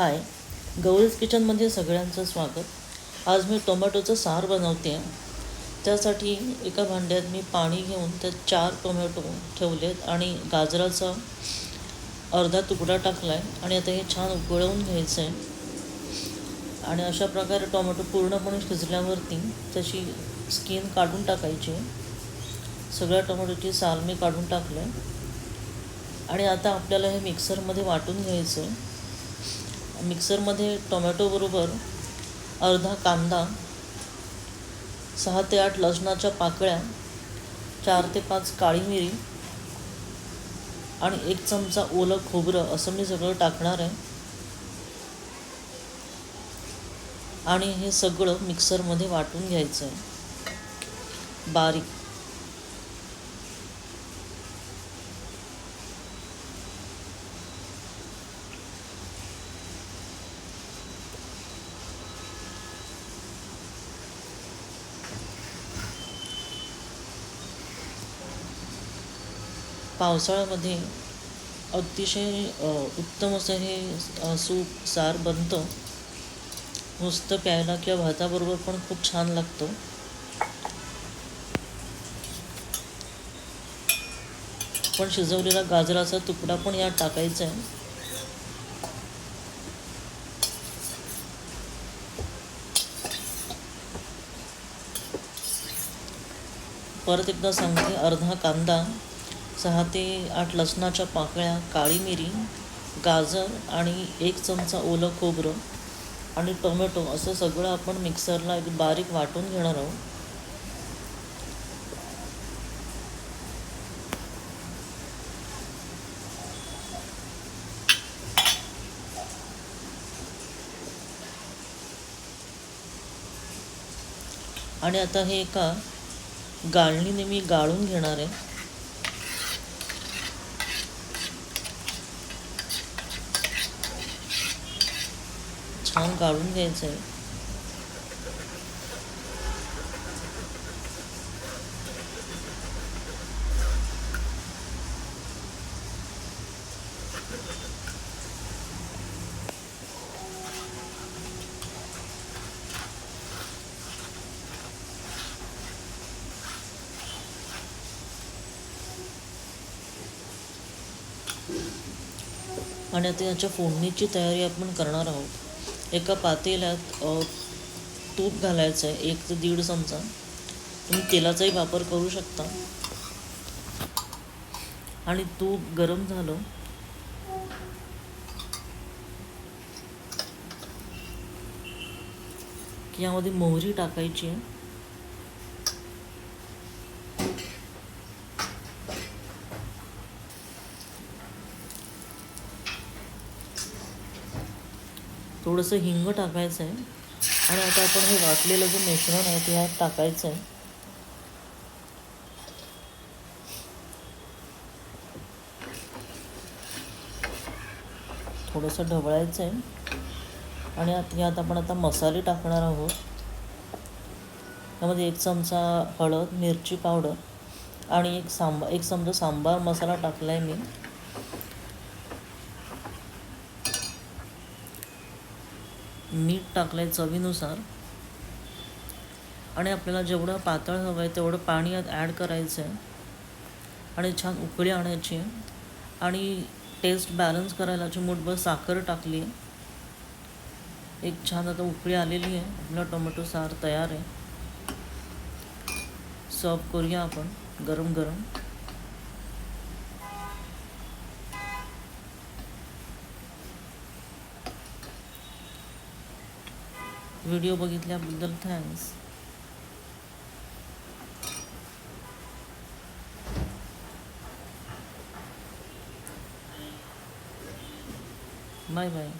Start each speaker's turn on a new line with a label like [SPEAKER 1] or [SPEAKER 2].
[SPEAKER 1] हाय. गौरीज किचनमध्ये सगळ्यांचं स्वागत. आज मी टोमॅटोचं सार बनवते त्यासाठी एका भांड्यात मी पाणी घेऊन त्यात चार टोमॅटो ठेवलेत आणि गाजराचा अर्धा तुकडा टाकला आहे आणि आता हे छान उकळवून घ्यायचं आहे आणि अशा प्रकारे टोमॅटो पूर्णपणे शिजल्यावरती त्याची स्किन काढून टाकायची. सगळ्या टोमॅटोची साल मी काढून टाकलं आहे आणि आता आपल्याला हे मिक्सरमध्ये वाटून घ्यायचं आहे मिक्सरमध्ये टोमॅटोबरोबर अर्धा कांदा सहा ते आठ लसणाच्या पाकळ्या चार ते पाच काळी मिरी आणि एक चमचा ओलं खोबरं असं मी सगळं टाकणार आहे. आणि हे सगळं मिक्सरमध्ये वाटून घ्यायचं आहे. बारीक. पावसाळ्यामध्ये अतिशय उत्तम असं हे सूप सार बनतं नुसतं प्यायला किंवा भाताबरोबर पण खूप छान लागतं. पण शिजवलेला गाजराचा तुकडा पण यात टाकायचा आहे. परत एकदा सांगते अर्धा कांदा सहा ते आठ लसणाच्या पाकळ्या काळी मिरी गाजर आणि एक चमचा ओलं खोबरं आणि टोमॅटो असं सगळं आपण मिक्सरला एक बारीक वाटून घेणार आहोत. आणि आता हे एका गाळणीने मी गाळून घेणार आहे. छान गाळून घ्यायचं आहे. आणि आता याच्या फोडणीची तयारी आपण करणार आहोत. एका पातेल्यात तूप घालायचं आहे एक ते दीड चमचा. तुम्ही तेलाचाही वापर करू शकता. आणि तूप गरम झालं. की यामध्ये मोहरी टाकायची आहे. थोडंसं हिंग टाकायचं आहे. आणि आता आपण हे वाटलेलं जे मिश्रण आहे ते ह्यात टाकायचं आहे. थोडंसं ढवळायचं आहे. आणि आत यात आपण आता मसाले टाकणार आहोत. त्यामध्ये एक चमचा हळद मिरची पावडर आणि एक सांबा एक चमचा सांबार मसाला टाकला आहे मी. मीठ टाकलं आहे चवीनुसार. आणि आपल्याला जेवढं पातळ हवं आहे तेवढं पाणी यात ॲड करायचं आहे आणि छान उकळी आणायची. आहे आणि टेस्ट बॅलन्स करायला चिमूटभर साखर टाकली आहे एक छान आता उकळी आलेली आहे. आपला टोमॅटो सार तयार आहे. सर्व करूया आपण गरम गरम व्हिडिओ बघितल्याबद्दल थँक्स. Bye bye.